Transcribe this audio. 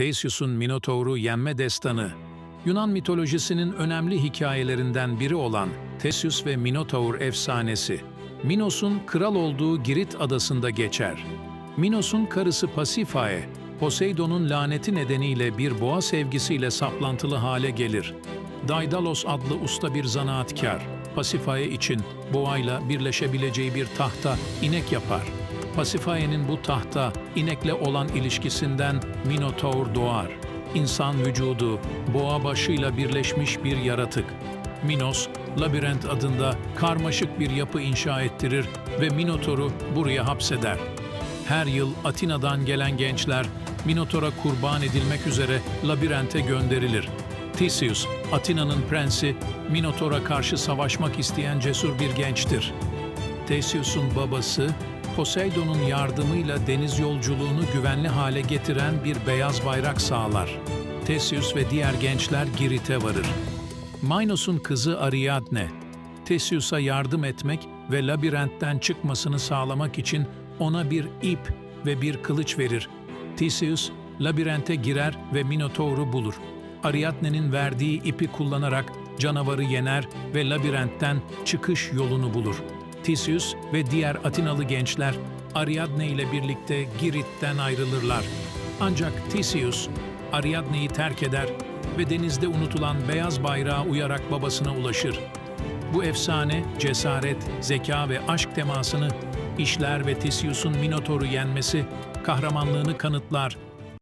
Theseus'un Minotaur'u yenme destanı, Yunan mitolojisinin önemli hikayelerinden biri olan Theseus ve Minotaur efsanesi, Minos'un kral olduğu Girit adasında geçer. Minos'un karısı Pasifae, Poseidon'un laneti nedeniyle bir boğa sevgisiyle saplantılı hale gelir. Daidalos adlı usta bir zanaatkar, Pasifae için boğayla birleşebileceği bir tahta inek yapar. Pasifae'nin bu tahta inekle olan ilişkisinden Minotaur doğar. İnsan vücudu, boğa başıyla birleşmiş bir yaratık. Minos, labirent adında karmaşık bir yapı inşa ettirir ve Minotaur'u buraya hapseder. Her yıl Atina'dan gelen gençler Minotaur'a kurban edilmek üzere labirente gönderilir. Theseus, Atina'nın prensi, Minotaur'a karşı savaşmak isteyen cesur bir gençtir. Theseus'un babası, Poseidon'un yardımıyla deniz yolculuğunu güvenli hale getiren bir beyaz bayrak sağlar. Theseus ve diğer gençler Girit'e varır. Minos'un kızı Ariadne, Theseus'a yardım etmek ve labirentten çıkmasını sağlamak için ona bir ip ve bir kılıç verir. Theseus, labirente girer ve Minotaur'u bulur. Ariadne'nin verdiği ipi kullanarak canavarı yener ve labirentten çıkış yolunu bulur. Theseus ve diğer Atinalı gençler Ariadne ile birlikte Girit'ten ayrılırlar. Ancak Theseus, Ariadne'yi terk eder ve denizde unutulan beyaz bayrağa uyarak babasına ulaşır. Bu efsane, cesaret, zeka ve aşk temasını işler ve Theseus'un Minotaur'u yenmesi kahramanlığını kanıtlar